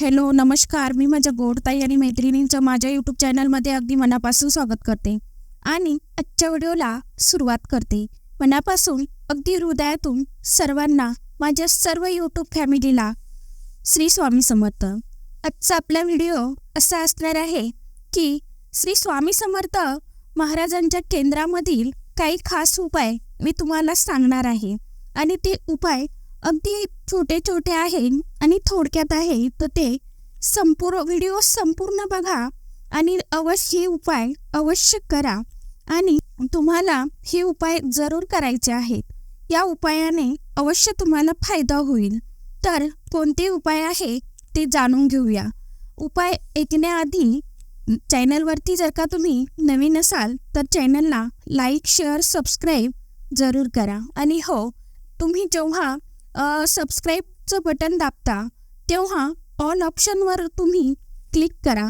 Hello नमस्कार. मी माझ्या गोडताई आणि मैत्रिणींचं माझ्या यूट्यूब चॅनलमध्ये अगदी मनापासून स्वागत करते आणि आजच्या व्हिडिओला सुरुवात करते. मनापासून अगदी हृदयातून सर्वांना माझ्या सर्व यूट्यूब फॅमिलीला श्री स्वामी समर्थ. आजचा आपला व्हिडिओ असा असणार आहे की श्री स्वामी समर्थ महाराजांच्या केंद्रामधील काही खास उपाय मी तुम्हाला सांगणार आहे आणि ते उपाय अगदी छोटे छोटे आहे आणि थोडक्यात आहे तर ते संपूर्ण व्हिडिओ संपूर्ण बघा आणि अवश्य हे उपाय अवश्य करा. आणि तुम्हाला हे उपाय जरूर करायचे आहेत. या उपायाने अवश्य तुम्हाला फायदा होईल. तर कोणते उपाय आहे ते जाणून घेऊया. उपाय ऐकण्याआधी चॅनलवरती जर का तुम्ही नवीन असाल तर चॅनलला लाईक शेअर सबस्क्राईब जरूर करा. आणि हो तुम्ही जेव्हा सबस्क्राईबचं बटन दाबता तेव्हा ऑल ऑप्शनवर तुम्ही क्लिक करा.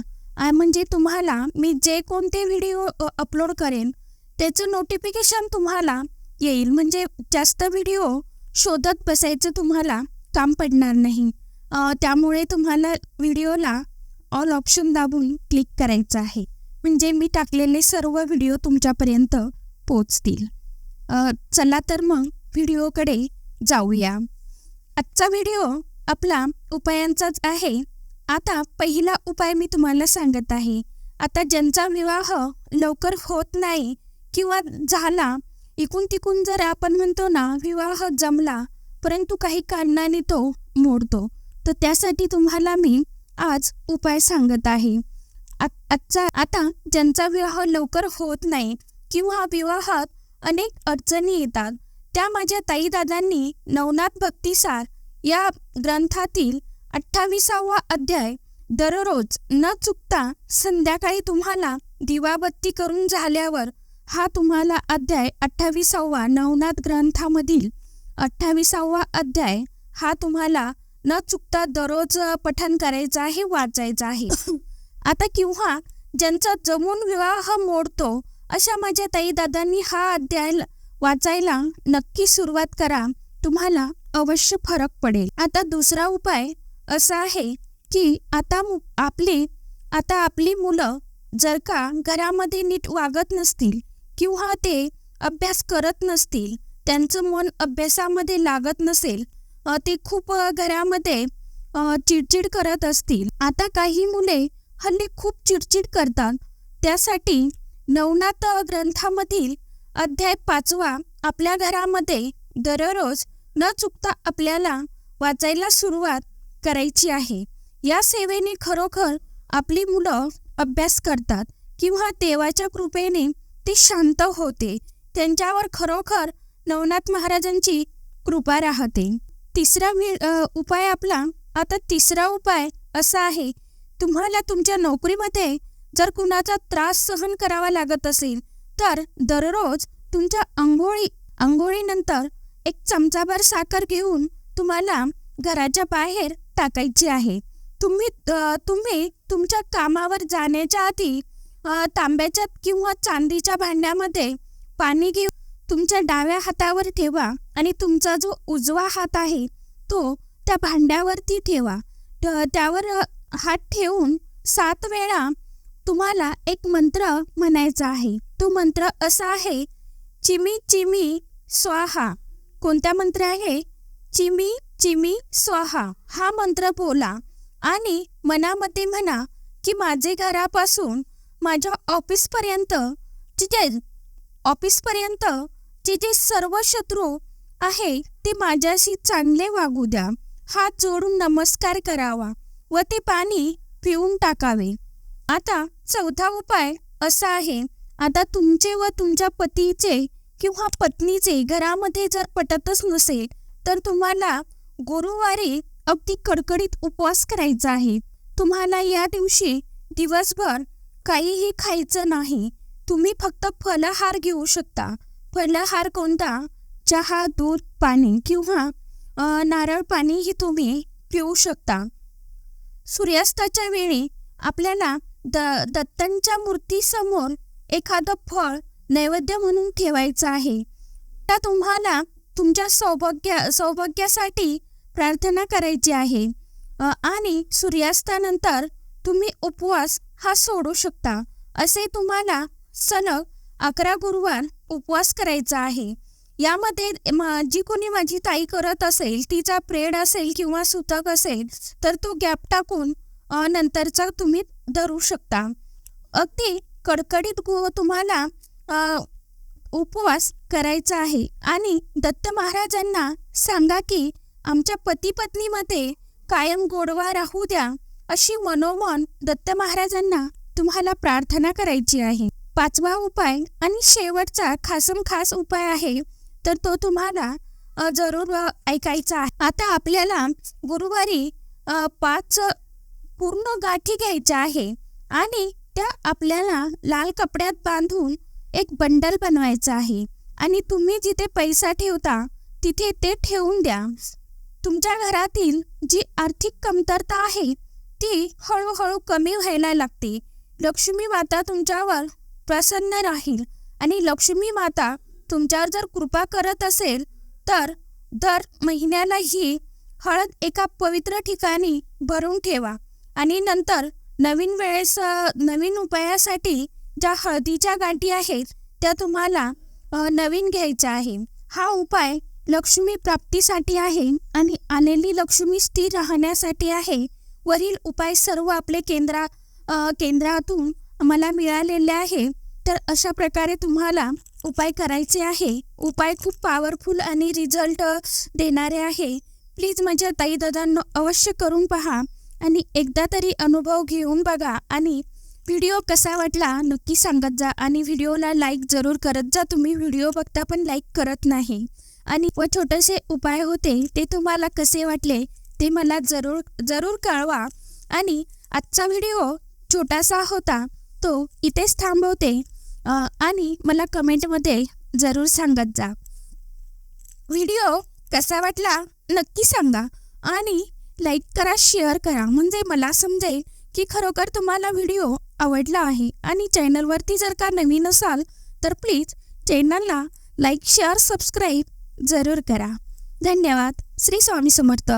म्हणजे तुम्हाला मी जे कोणते व्हिडिओ अपलोड करेन त्याचं नोटिफिकेशन तुम्हाला येईल. म्हणजे जास्त व्हिडिओ शोधत बसायचं तुम्हाला काम पडणार नाही. त्यामुळे तुम्हाला व्हिडिओला ऑल ऑप्शन दाबून क्लिक करायचं आहे. म्हणजे मी टाकलेले सर्व व्हिडिओ तुमच्यापर्यंत पोचतील चला तर मग व्हिडिओकडे जाऊया. आजचा व्हिडिओ आपला उपायांचाच आहे. आता पहिला उपाय मी तुम्हाला सांगत आहे. आता ज्यांचा विवाह लवकर होत नाही किंवा झाला इकून तिकून जर आपण म्हणतो ना विवाह जमला परंतु काही कारणाने तो मोडतो तर त्यासाठी तुम्हाला मी आज उपाय सांगत आहे. आजचा आता ज्यांचा विवाह लवकर होत नाही किंवा विवाहात अनेक अडचणी येतात त्या माझ्या ताईदादांनी नवनाथ भक्तिसार या ग्रंथातील अठ्ठावीसावा अध्याय दररोज न चुकता संध्याकाळी तुम्हाला दिवाबत्ती करून झाल्यावर हा तुम्हाला अध्याय अठ्ठावीसावा नवनाथ ग्रंथामधील अठ्ठावीसावा अध्याय हा तुम्हाला न चुकता दररोज पठन करायचा आहे वाचायचं आहे. आता किंवा ज्यांचा जमून विवाह मोडतो अशा माझ्या ताईदादांनी हा अध्याय ल- वाचायला नक्की सुरुवात करा. तुम्हाला अवश्य फरक पडेल. आता दुसरा उपाय असा आहे की आता आपली आता आपली मुलं जर का घरामध्ये नीट वागत नसतील किंवा ते अभ्यास करत नसतील त्यांचं मन अभ्यासामध्ये लागत नसेल ते खूप घरामध्ये चिडचिड करत असतील. आता काही मुले हल्ली खूप चिडचिड करतात. त्यासाठी नवनाथ ग्रंथामधील अध्याय पाचवा. आपल्या घरामध्ये दररोज न चुकता आपल्याला वाचायला सुरुवात करायची आहे. या सेवेने खरोखर आपली मुलं अभ्यास करतात किंवा देवाच्या कृपेने ते शांत होते. त्यांच्यावर खरोखर नवनाथ महाराजांची कृपा राहते. तिसरा वि उपाय आपला आता तिसरा उपाय असा आहे. तुम्हाला तुमच्या नोकरीमध्ये जर कुणाचा त्रास सहन करावा लागत असेल तर दररोज तुमच्या आंघोळी आंघोळीनंतर एक चमचाभर साखर घेऊन तुम्हाला घराच्या बाहेर टाकायची आहे. तुम्ही तुम्ही तुमच्या कामावर जाण्याच्या आधी तांब्याच्या किंवा चांदीच्या भांड्यामध्ये पाणी घेऊन तुमच्या डाव्या हातावर ठेवा आणि तुमचा जो उजवा हात आहे तो त्या भांड्यावरती ठेवा. त्यावर हात ठेवून सात वेळा तुम्हाला एक मंत्र म्हणायचा आहे. तो मंत्र असा आहे चिमी चिमी स्वाहा. कोणता मंत्र आहे? चिमी चिमी स्वाहा. हा मंत्र बोला आणि मनामध्ये म्हणा की माझे घरापासून माझ्या ऑफिसपर्यंत जिथे ऑफिसपर्यंत जिथे सर्व शत्रू आहे ते माझ्याशी चांगले वागू द्या. हात जोडून नमस्कार करावा व ते पाणी पिऊन टाकावे. आता चौथा उपाय असा आहे. आता तुमचे व तुमच्या पतीचे किंवा पत्नीचे घरामध्ये जर पटतच नसेल तर तुम्हाला गुरुवारी अगदी कडकडीत उपवास करायचा आहे. तुम्हाला या दिवशी दिवसभर काहीही खायचं नाही. तुम्ही फक्त फलहार घेऊ शकता. फलाहार कोणता? चहा दूध पाणी किंवा नारळ पाणीही तुम्ही पिऊ शकता. सूर्यास्ताच्या वेळी आपल्याला द दत्तांच्या मूर्तीसमोर एखादं फळ नैवेद्य म्हणून ठेवायचं आहे. त्या तुम्हाला तुमच्या सौभाग्य सौभाग्यासाठी प्रार्थना करायची आहे. आणि सूर्यास्तानंतर तुम्ही उपवास हा सोडू शकता असे तुम्हाला सलग अकरा गुरुवार उपवास करायचा आहे. यामध्ये जी कोणी माझी ताई करत असेल तिचा प्रेड असेल किंवा सुतक असेल तर तो गॅप टाकून नंतरचा तुम्ही धरू शकता. अगदी कडकडीत गु तुम्हाला उपवास करायचा आहे. आणि दत्त महाराजांना सांगा की आमच्या पती पत्नीमध्ये कायम गोडवा राहू द्या अशी मनोमन दत्त महाराजांना तुम्हाला प्रार्थना करायची आहे. पाचवा उपाय आणि शेवटचा खासम खास उपाय आहे तर तो तुम्हाला जरूर ऐकायचा आहे. आता आपल्याला गुरुवारी पाच पूर्ण गाठी घ्यायच्या आहे आणि त्या आपल्याला लाल कपड्यात बांधून एक बंडल बनवायचं आहे. आणि तुम्ही जिथे पैसा ठेवता तिथे ते ठेवून द्या. तुमच्या घरातील जी आर्थिक कमतरता आहे ती हळूहळू कमी व्हायला लागते. लक्ष्मी माता तुमच्यावर प्रसन्न राहील आणि लक्ष्मी माता तुमच्यावर जर कृपा करत असेल तर दर महिन्याला ही हळद एका पवित्र ठिकाणी भरून ठेवा. आणि नंतर नवीन वेळेस नवीन उपायासाठी ज्या हळदीच्या गाठी आहेत त्या तुम्हाला नवीन घ्यायच्या आहे. हा उपाय लक्ष्मी प्राप्तीसाठी आहे आणि आलेली लक्ष्मी स्थिर राहण्यासाठी आहे. वरील उपाय सर्व आपले केंद्रा केंद्रातून मला मिळालेले आहे. तर अशा प्रकारे तुम्हाला उपाय करायचे आहे. उपाय खूप पॉवरफुल आणि रिझल्ट देणारे आहे. प्लीज माझ्या ताई दादांना अवश्य करून पहा. आणि एकदा तरी अनुभव घेऊन बघा आणि व्हिडिओ कसा वाटला नक्की सांगत जा आणि व्हिडिओला लाईक जरूर करत जा. तुम्ही व्हिडिओ बघता पण लाईक करत नाही. आणि व छोटेसे उपाय होते ते तुम्हाला कसे वाटले ते मला जरूर जरूर कळवा. आणि आजचा व्हिडिओ छोटासा होता तो इथेच थांबवते. आणि मला कमेंटमध्ये जरूर सांगत जा. व्हिडिओ कसा वाटला नक्की सांगा. आणि लाईक करा शेअर करा. म्हणजे मला समजेल की खरोखर तुम्हाला व्हिडिओ आवडला आहे आणि चॅनलवरती जर का नवीन असाल तर प्लीज चॅनलला लाईक शेअर सबस्क्राईब जरूर करा. धन्यवाद. श्री स्वामी समर्थ.